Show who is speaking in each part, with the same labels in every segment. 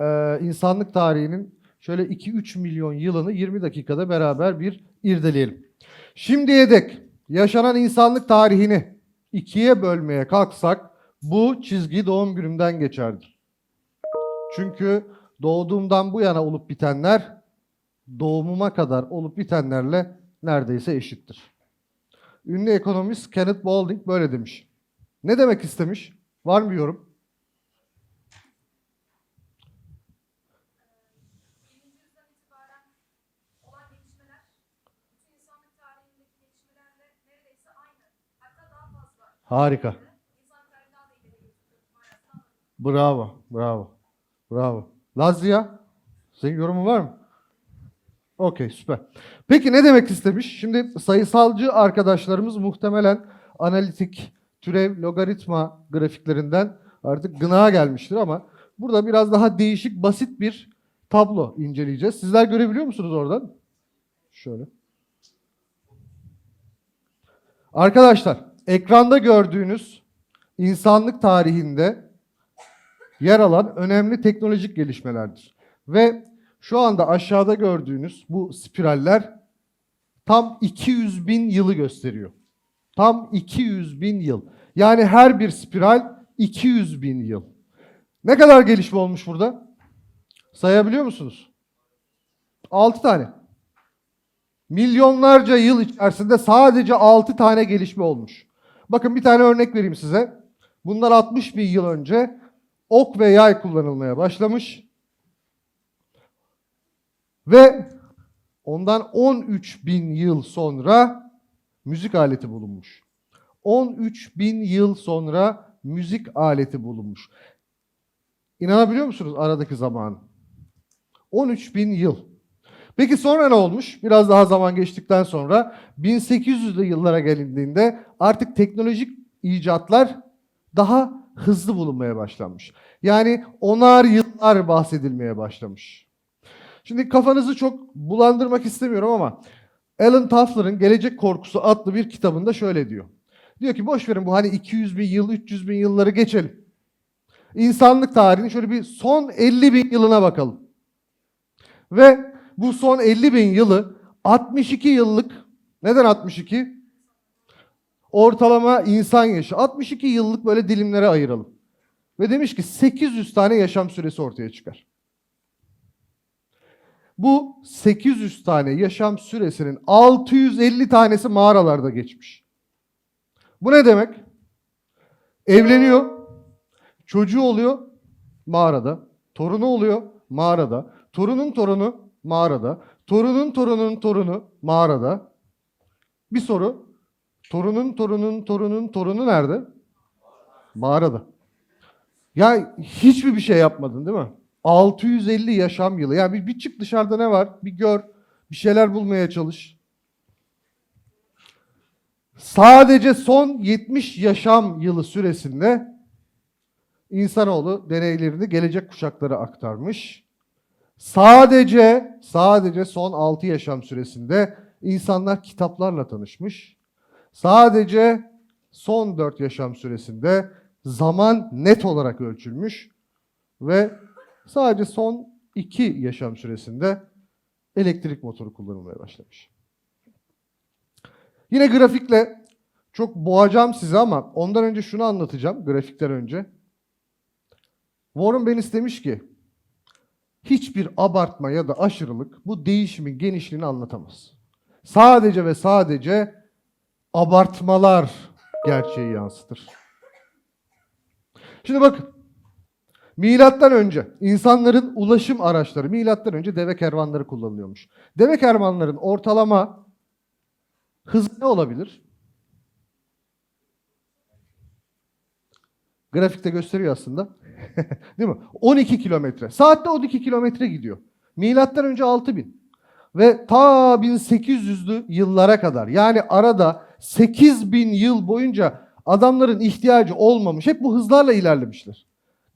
Speaker 1: e, insanlık tarihinin şöyle 2-3 milyon yılını 20 dakikada beraber bir irdeleyelim. Şimdiye dek yaşanan insanlık tarihini ikiye bölmeye kalksak bu çizgi doğum günümden geçerdi. Çünkü doğduğumdan bu yana olup bitenler doğumuma kadar olup bitenlerle neredeyse eşittir. Ünlü ekonomist Kenneth Boulding böyle demiş. Ne demek istemiş? Var mı yorum?
Speaker 2: birinci yüzyıldan itibaren olan gelişmeler bütün insanlık tarihindeki gelişmelerle neredeyse aynı. Hatta daha fazla.
Speaker 1: Harika. Bravo, bravo, bravo. Lazia, senin yorumun var mı? Okey, süper. Peki ne demek istemiş? Şimdi sayısalcı arkadaşlarımız muhtemelen analitik, türev, logaritma grafiklerinden artık gına gelmiştir ama burada biraz daha değişik, basit bir tablo inceleyeceğiz. Sizler görebiliyor musunuz oradan? Şöyle. Arkadaşlar, ekranda gördüğünüz insanlık tarihinde yer alan önemli teknolojik gelişmelerdir. Ve şu anda aşağıda gördüğünüz bu spiraller tam 200 bin yılı gösteriyor. Tam 200 bin yıl. Yani her bir spiral 200 bin yıl. Ne kadar gelişme olmuş burada? Sayabiliyor musunuz? 6 tane. Milyonlarca yıl içerisinde sadece 6 tane gelişme olmuş. Bakın bir tane örnek vereyim size. Bundan 60 bin yıl önce ok ve yay kullanılmaya başlamış. Ve ondan 13 bin yıl sonra müzik aleti bulunmuş. 13 bin yıl sonra müzik aleti bulunmuş. İnanabiliyor musunuz aradaki zaman? 13 bin yıl. Peki sonra ne olmuş? Biraz daha zaman geçtikten sonra 1800'lü yıllara gelindiğinde artık teknolojik icatlar daha hızlı bulunmaya başlanmış. Yani onar yıllar bahsedilmeye başlamış. Şimdi kafanızı çok bulandırmak istemiyorum ama Alan Tuffler'ın Gelecek Korkusu adlı bir kitabında şöyle diyor. Diyor ki boş verin bu hani 200 bin yıl, 300 bin yılları geçelim. İnsanlık tarihinin şöyle bir son 50 bin yılına bakalım. Ve bu son 50 bin yılı 62 yıllık, neden 62? Ortalama insan yaşı. 62 yıllık böyle dilimlere ayıralım. Ve demiş ki 800 tane yaşam süresi ortaya çıkar. Bu 800 tane yaşam süresinin 650 tanesi mağaralarda geçmiş. Bu ne demek? Evleniyor, çocuğu oluyor mağarada, torunu oluyor mağarada, torunun torunu mağarada, torunun torunun torunu mağarada. Bir soru, torunun torunun torunun torunu nerede? Mağarada. Ya hiçbir bir şey yapmadın değil mi? 650 yaşam yılı. Yani bir, bir çık dışarıda ne var? Bir gör. Bir şeyler bulmaya çalış. Sadece son 70 yaşam yılı süresinde insanoğlu deneylerini gelecek kuşaklara aktarmış. Sadece sadece son 6 yaşam süresinde insanlar kitaplarla tanışmış. Sadece son 4 yaşam süresinde zaman net olarak ölçülmüş ve sadece son 2 yaşam süresinde elektrik motoru kullanılmaya başlamış. Yine grafikle çok boğacağım size ama ondan önce şunu anlatacağım grafikten önce. Warren Bennis demiş ki hiçbir abartma ya da aşırılık bu değişimin genişliğini anlatamaz. Sadece ve sadece abartmalar gerçeği yansıtır. Şimdi bakın. Milattan önce insanların ulaşım araçları, milattan önce deve kervanları kullanılıyormuş. Deve kervanların ortalama hızı ne olabilir? Grafikte gösteriyor aslında. Değil mi? 12 kilometre. Saatte 12 kilometre gidiyor. Milattan önce 6000. Ve ta 1800'lü yıllara kadar yani arada 8000 yıl boyunca adamların ihtiyacı olmamış. Hep bu hızlarla ilerlemişler.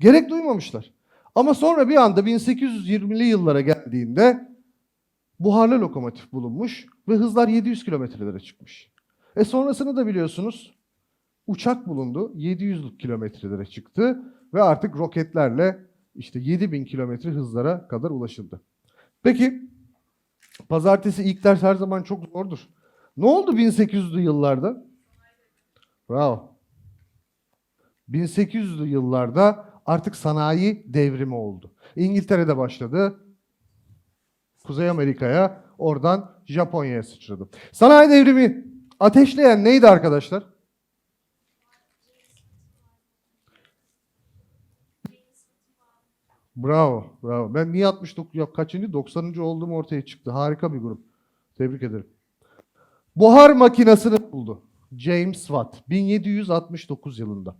Speaker 1: Gerek duymamışlar. Ama sonra bir anda 1820'li yıllara geldiğinde buharlı lokomotif bulunmuş ve hızlar 700 kilometrelere çıkmış. E sonrasını da biliyorsunuz uçak bulundu. 700 kilometrelere çıktı ve artık roketlerle işte 7000 kilometre hızlara kadar ulaşıldı. Peki pazartesi ilk ders her zaman çok zordur. Ne oldu 1800'lü yıllarda? Bravo. 1800'lü yıllarda artık sanayi devrimi oldu. İngiltere'de başladı. Kuzey Amerika'ya, oradan Japonya'ya sıçradı. Sanayi devrimi ateşleyen neydi arkadaşlar? Bravo, bravo. Ben niye 69 yap kaçıncı? 90. olduğum ortaya çıktı. Harika bir grup. Tebrik ederim. Buhar makinesini buldu. James Watt 1769 yılında.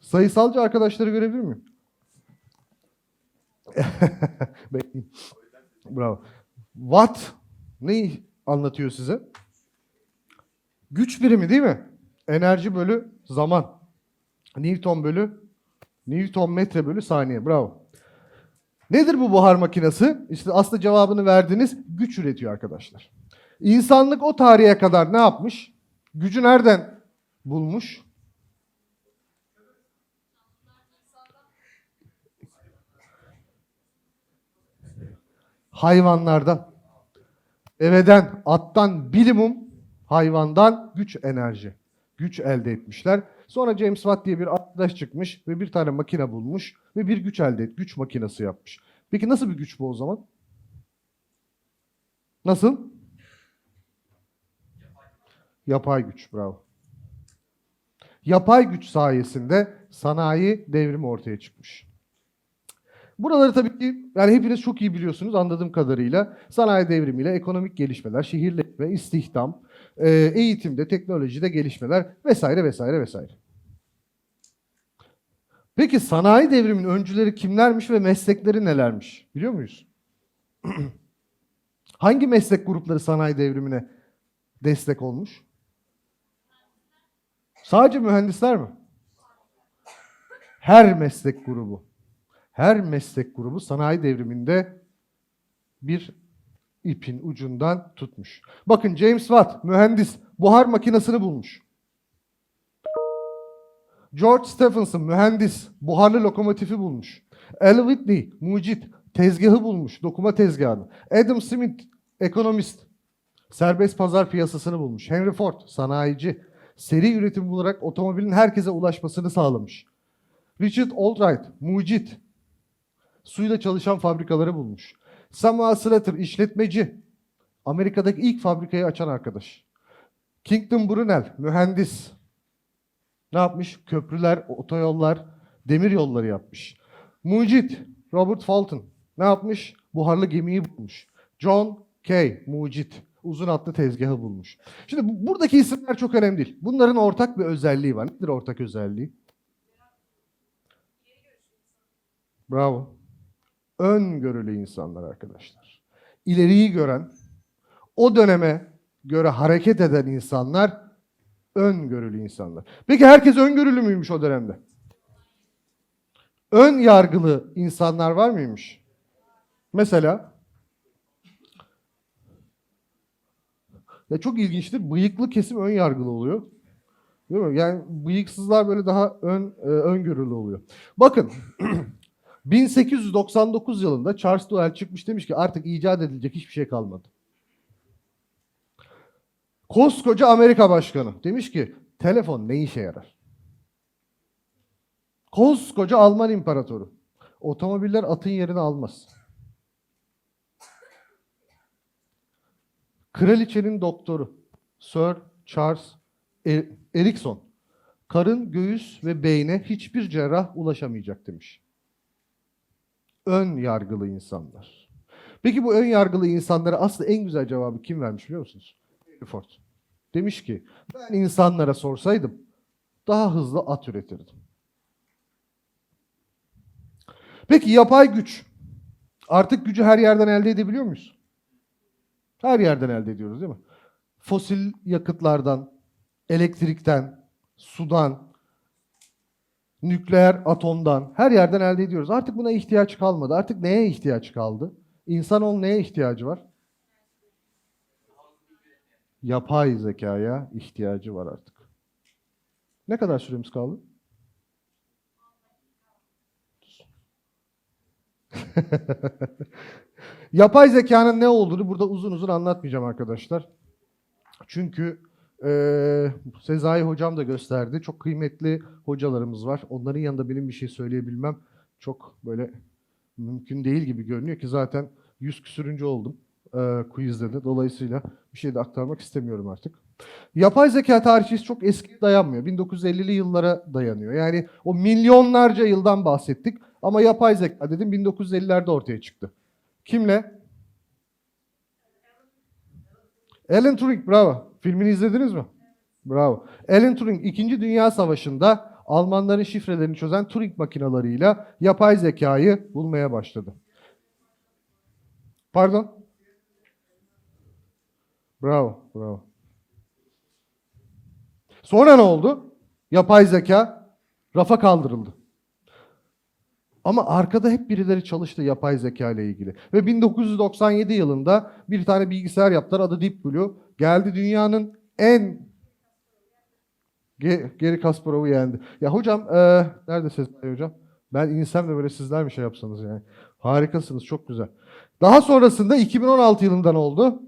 Speaker 1: Sayısalcı arkadaşları görebilir miyim? Bekleyin. Bravo. Watt neyi anlatıyor size? Güç birimi değil mi? Enerji bölü zaman. Newton bölü Newton metre bölü saniye. Bravo. Nedir bu buhar makinesi? İşte aslında cevabını verdiniz. Güç üretiyor arkadaşlar. İnsanlık o tarihe kadar ne yapmış? Gücü nereden bulmuş? Hayvanlardan. Deveden, attan, bilimum hayvandan güç enerji. Güç elde etmişler. Sonra James Watt diye bir arkadaş çıkmış ve bir tane makine bulmuş ve bir güç elde et, güç makinesi yapmış. Peki nasıl bir güç bu o zaman? Nasıl? Yapay güç, bravo. Yapay güç sayesinde sanayi devrimi ortaya çıkmış. Buraları tabii ki yani hepiniz çok iyi biliyorsunuz anladığım kadarıyla sanayi devrimiyle ekonomik gelişmeler, şehirleşme, istihdam, e, eğitimde, teknolojide gelişmeler vesaire vesaire vesaire. Peki sanayi devriminin öncüleri kimlermiş ve meslekleri nelermiş? Biliyor muyuz? Hangi meslek grupları sanayi devrimine destek olmuş? Sadece mühendisler mi? Her meslek grubu. Her meslek grubu sanayi devriminde bir ipin ucundan tutmuş. Bakın James Watt mühendis buhar makinesini bulmuş. George Stephenson mühendis buharlı lokomotifi bulmuş. Al Whitney mucit tezgahı bulmuş, dokuma tezgahını. Adam Smith ekonomist serbest pazar piyasasını bulmuş. Henry Ford sanayici seri üretim bularak otomobilin herkese ulaşmasını sağlamış. Richard Albright mucit suyla çalışan fabrikaları bulmuş. Samuel Slater işletmeci. Amerika'daki ilk fabrikayı açan arkadaş. Kingdom Brunel mühendis. Ne yapmış? Köprüler, otoyollar, demir yolları yapmış. Mucit Robert Fulton ne yapmış? Buharlı gemiyi bulmuş. John Kay mucit uzun hatlı tezgahı bulmuş. Şimdi bu- buradaki isimler çok önemli değil. Bunların ortak bir özelliği var. Nedir ortak özelliği? Bravo. Öngörülü insanlar arkadaşlar. İleriyi gören, o döneme göre hareket eden insanlar öngörülü insanlar. Peki herkes öngörülü müymüş o dönemde? Ön yargılı insanlar var mıymış? Mesela ya çok ilginçtir. Bıyıklı kesim ön yargılı oluyor. Değil mi? Yani bıyıksızlar böyle daha ön e, öngörülü oluyor. Bakın 1899 yılında Charles Duell çıkmış demiş ki artık icat edilecek hiçbir şey kalmadı. Koskoca Amerika Başkanı demiş ki telefon ne işe yarar? Koskoca Alman İmparatoru otomobiller atın yerini almaz. Kraliçenin doktoru Sir Charles E- Erikson karın, göğüs ve beyne hiçbir cerrah ulaşamayacak demiş ön yargılı insanlar. Peki bu ön yargılı insanlara aslında en güzel cevabı kim vermiş biliyor musunuz? Ford. Demiş ki ben insanlara sorsaydım daha hızlı at üretirdim. Peki yapay güç. Artık gücü her yerden elde edebiliyor muyuz? Her yerden elde ediyoruz değil mi? Fosil yakıtlardan, elektrikten, sudan, nükleer atomdan her yerden elde ediyoruz. Artık buna ihtiyaç kalmadı. Artık neye ihtiyaç kaldı? İnsanoğlu neye ihtiyacı var? Yapay zekaya ihtiyacı var artık. Ne kadar süremiz kaldı? Yapay zekanın ne olduğunu burada uzun uzun anlatmayacağım arkadaşlar. Çünkü eee Sezai hocam da gösterdi. Çok kıymetli hocalarımız var. Onların yanında benim bir şey söyleyebilmem çok böyle mümkün değil gibi görünüyor ki zaten yüz küsürüncü oldum eee quizde de. Dolayısıyla bir şey de aktarmak istemiyorum artık. Yapay zeka tarihçesi çok eski dayanmıyor. 1950'li yıllara dayanıyor. Yani o milyonlarca yıldan bahsettik ama yapay zeka dedim 1950'lerde ortaya çıktı. Kimle? Alan Turing bravo. Filmini izlediniz mi? Bravo. Alan Turing 2. Dünya Savaşı'nda Almanların şifrelerini çözen Turing makinalarıyla yapay zekayı bulmaya başladı. Pardon? Bravo, bravo. Sonra ne oldu? Yapay zeka rafa kaldırıldı. Ama arkada hep birileri çalıştı yapay zeka ile ilgili. Ve 1997 yılında bir tane bilgisayar yaptılar adı Deep Blue. Geldi dünyanın en Ge- Geri Kasparov'u yendi. Ya hocam, eee nerede Sezai hocam? Ben insem de böyle sizler mi şey yapsanız yani. Harikasınız, çok güzel. Daha sonrasında 2016 yılından oldu.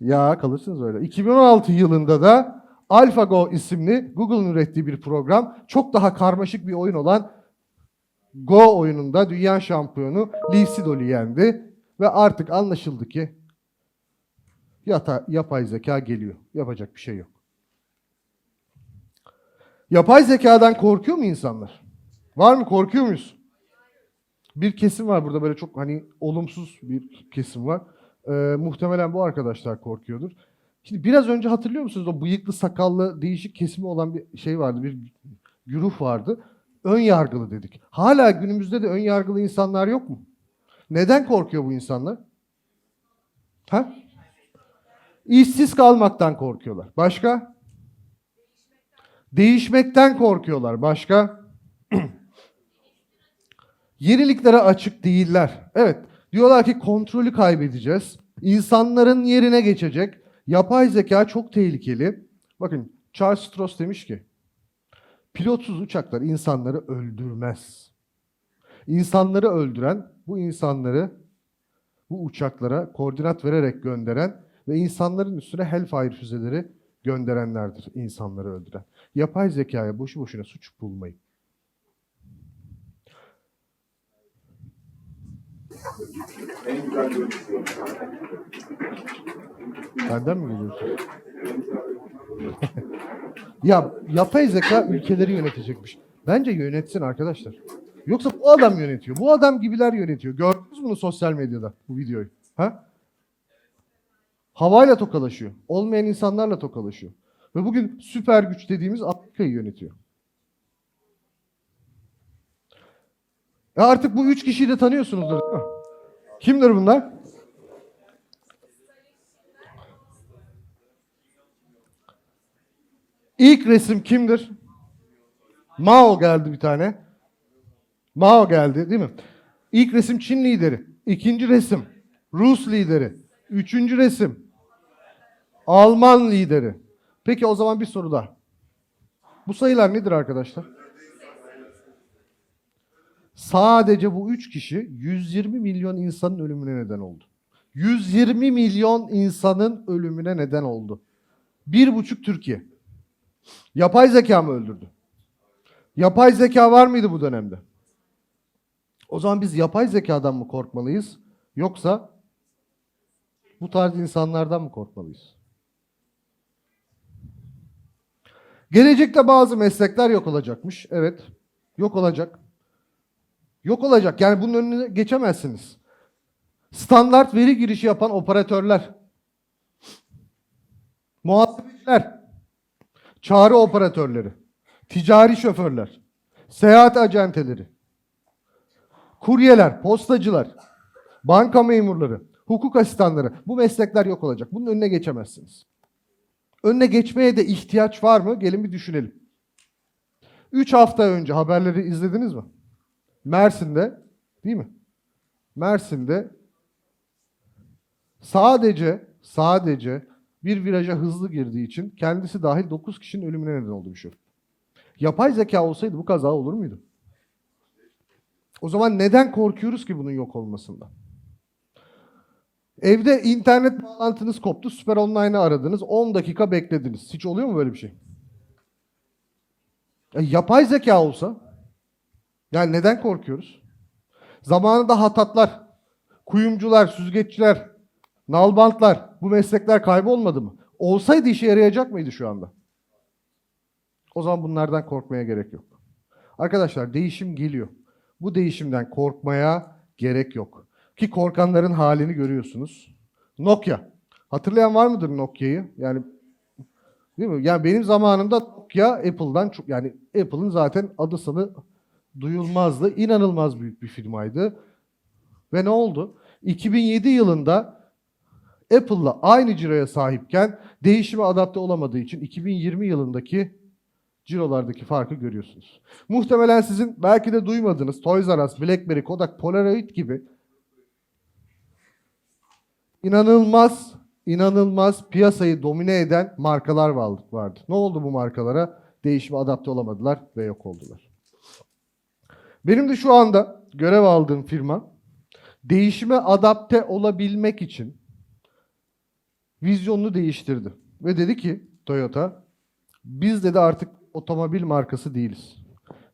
Speaker 1: Ya kalırsınız öyle. 2016 yılında da AlphaGo isimli Google'ın ürettiği bir program çok daha karmaşık bir oyun olan Go oyununda dünya şampiyonu Lee Sedol'ü yendi ve artık anlaşıldı ki yata, yapay zeka geliyor. Yapacak bir şey yok. Yapay zekadan korkuyor mu insanlar? Var mı? Korkuyor muyuz? Bir kesim var burada böyle çok hani olumsuz bir kesim var. Ee, muhtemelen bu arkadaşlar korkuyordur. Şimdi biraz önce hatırlıyor musunuz o bıyıklı sakallı değişik kesimi olan bir şey vardı, bir güruh vardı. Ön yargılı dedik. Hala günümüzde de ön yargılı insanlar yok mu? Neden korkuyor bu insanlar? Ha? İşsiz kalmaktan korkuyorlar. Başka? Değişmekten korkuyorlar. Başka? Yeniliklere açık değiller. Evet. Diyorlar ki kontrolü kaybedeceğiz. İnsanların yerine geçecek. Yapay zeka çok tehlikeli. Bakın Charles Stross demiş ki pilotsuz uçaklar insanları öldürmez. İnsanları öldüren bu insanları bu uçaklara koordinat vererek gönderen ve insanların üstüne Hellfire füzeleri gönderenlerdir insanları öldüren. Yapay zekaya boşu boşuna suç bulmayın. Benden mi geliyorsun? ya yapay zeka ülkeleri yönetecekmiş. Bence yönetsin arkadaşlar. Yoksa bu adam yönetiyor. Bu adam gibiler yönetiyor. Gördünüz bunu sosyal medyada bu videoyu? Ha? Havayla tokalaşıyor. Olmayan insanlarla tokalaşıyor. Ve bugün süper güç dediğimiz Afrika'yı yönetiyor. Ya artık bu üç kişiyi de tanıyorsunuzdur değil mi? Kimdir bunlar? İlk resim kimdir? Mao geldi bir tane. Mao geldi değil mi? İlk resim Çin lideri. İkinci resim Rus lideri. Üçüncü resim Alman lideri. Peki o zaman bir soru daha. Bu sayılar nedir arkadaşlar? Sadece bu üç kişi 120 milyon insanın ölümüne neden oldu. 120 milyon insanın ölümüne neden oldu. Bir buçuk Türkiye. Yapay zeka mı öldürdü? Yapay zeka var mıydı bu dönemde? O zaman biz yapay zekadan mı korkmalıyız? Yoksa bu tarz insanlardan mı korkmalıyız? Gelecekte bazı meslekler yok olacakmış. Evet. Yok olacak. Yok olacak. Yani bunun önüne geçemezsiniz. Standart veri girişi yapan operatörler. Muhasebeciler. Çağrı operatörleri. Ticari şoförler. Seyahat acenteleri. Kuryeler, postacılar, banka memurları, hukuk asistanları. Bu meslekler yok olacak. Bunun önüne geçemezsiniz. Önüne geçmeye de ihtiyaç var mı? Gelin bir düşünelim. 3 hafta önce haberleri izlediniz mi? Mersin'de, değil mi? Mersin'de sadece sadece bir viraja hızlı girdiği için kendisi dahil 9 kişinin ölümüne neden oldu bir şey. Yapay zeka olsaydı bu kaza olur muydu? O zaman neden korkuyoruz ki bunun yok olmasından? Evde internet bağlantınız koptu. Süper Online'ı aradınız. 10 dakika beklediniz. Hiç oluyor mu böyle bir şey? E, yapay zeka olsa yani neden korkuyoruz? Zamanında hatatlar, kuyumcular, süzgeççiler, nalbantlar bu meslekler kaybolmadı mı? Olsaydı işe yarayacak mıydı şu anda? O zaman bunlardan korkmaya gerek yok. Arkadaşlar değişim geliyor. Bu değişimden korkmaya gerek yok. Ki korkanların halini görüyorsunuz. Nokia. Hatırlayan var mıdır Nokia'yı? Yani değil mi? Yani benim zamanımda Nokia Apple'dan çok yani Apple'ın zaten adı sanı duyulmazdı. İnanılmaz büyük bir firmaydı. Ve ne oldu? 2007 yılında Apple'la aynı ciroya sahipken değişime adapte olamadığı için 2020 yılındaki cirolardaki farkı görüyorsunuz. Muhtemelen sizin belki de duymadığınız Toys R Us, BlackBerry, Kodak, Polaroid gibi inanılmaz, inanılmaz piyasayı domine eden markalar vardı. Ne oldu bu markalara? Değişime adapte olamadılar ve yok oldular. Benim de şu anda görev aldığım firma değişime adapte olabilmek için vizyonunu değiştirdi. Ve dedi ki Toyota biz dedi artık otomobil markası değiliz.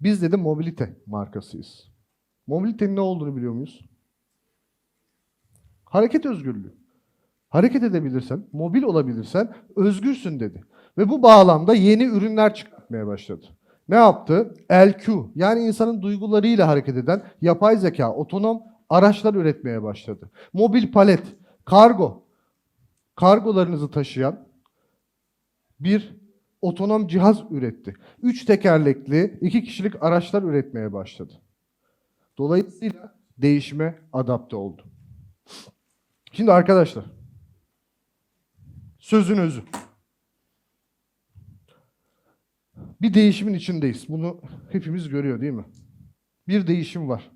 Speaker 1: Biz dedi mobilite markasıyız. Mobilitenin ne olduğunu biliyor muyuz? Hareket özgürlüğü. Hareket edebilirsen, mobil olabilirsen özgürsün dedi. Ve bu bağlamda yeni ürünler çıkartmaya başladı. Ne yaptı? LQ yani insanın duygularıyla hareket eden yapay zeka, otonom araçlar üretmeye başladı. Mobil palet, kargo, kargolarınızı taşıyan bir otonom cihaz üretti. Üç tekerlekli, iki kişilik araçlar üretmeye başladı. Dolayısıyla değişime adapte oldu. Şimdi arkadaşlar, sözün özü. Bir değişimin içindeyiz. Bunu hepimiz görüyor değil mi? Bir değişim var.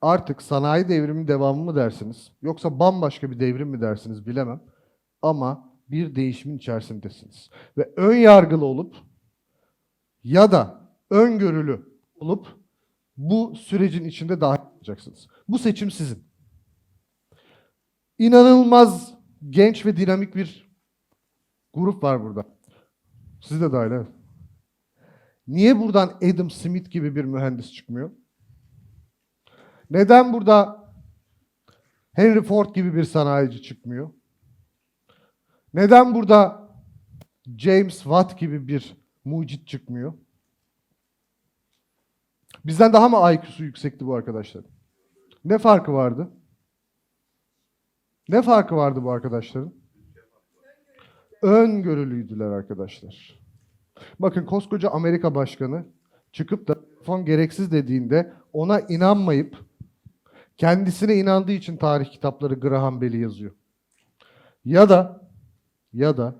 Speaker 1: Artık sanayi devrimi devamı mı dersiniz? Yoksa bambaşka bir devrim mi dersiniz bilemem. Ama bir değişimin içerisindesiniz. Ve ön yargılı olup ya da öngörülü olup bu sürecin içinde dahil olacaksınız. Bu seçim sizin. İnanılmaz genç ve dinamik bir grup var burada. Siz de dahil evet. Niye buradan Adam Smith gibi bir mühendis çıkmıyor? Neden burada Henry Ford gibi bir sanayici çıkmıyor? Neden burada James Watt gibi bir mucit çıkmıyor? Bizden daha mı IQ'su yüksekti bu arkadaşlar? Ne farkı vardı? Ne farkı vardı bu arkadaşların? Öngörülüydüler arkadaşlar. Bakın koskoca Amerika Başkanı çıkıp da telefon gereksiz dediğinde ona inanmayıp kendisine inandığı için tarih kitapları Graham Bell'i yazıyor. Ya da ya da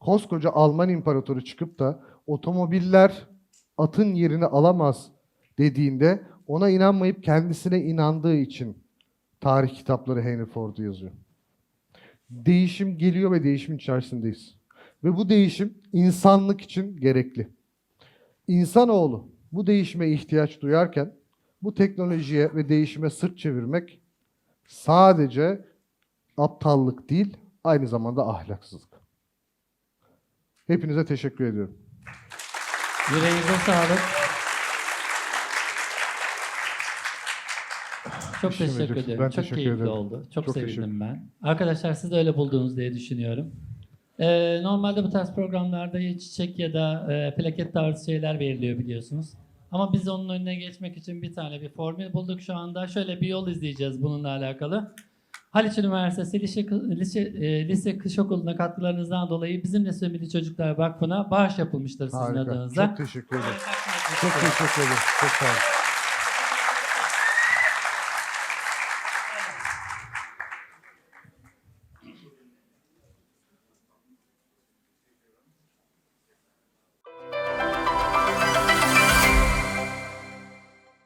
Speaker 1: koskoca Alman imparatoru çıkıp da otomobiller atın yerini alamaz dediğinde ona inanmayıp kendisine inandığı için tarih kitapları Henry Ford'u yazıyor. Değişim geliyor ve değişimin içerisindeyiz. Ve bu değişim insanlık için gerekli. İnsanoğlu bu değişime ihtiyaç duyarken bu teknolojiye ve değişime sırt çevirmek sadece aptallık değil, aynı zamanda ahlaksızlık. Hepinize teşekkür ediyorum.
Speaker 3: Yüreğinize sağlık. Çok teşekkür ederim.
Speaker 1: Ben
Speaker 3: Çok
Speaker 1: teşekkür
Speaker 3: keyifli
Speaker 1: ederim.
Speaker 3: oldu. Çok,
Speaker 1: Çok
Speaker 3: sevindim
Speaker 1: teşekkür-
Speaker 3: ben. Arkadaşlar siz de öyle buldunuz diye düşünüyorum. Ee, normalde bu tarz programlarda ya çiçek ya da e, plaket tarzı şeyler veriliyor biliyorsunuz. Ama biz onun önüne geçmek için bir tane bir formül bulduk şu anda. Şöyle bir yol izleyeceğiz bununla alakalı. Haliç Üniversitesi Lise, Lise, e, Lise Kış Okulu'na katkılarınızdan dolayı bizim Lise Çocuklar Vakfı'na bağış yapılmıştır sizin
Speaker 1: Harika.
Speaker 3: adınıza.
Speaker 1: Çok teşekkür ederim. Çok teşekkür ederim. Çok sağ olun.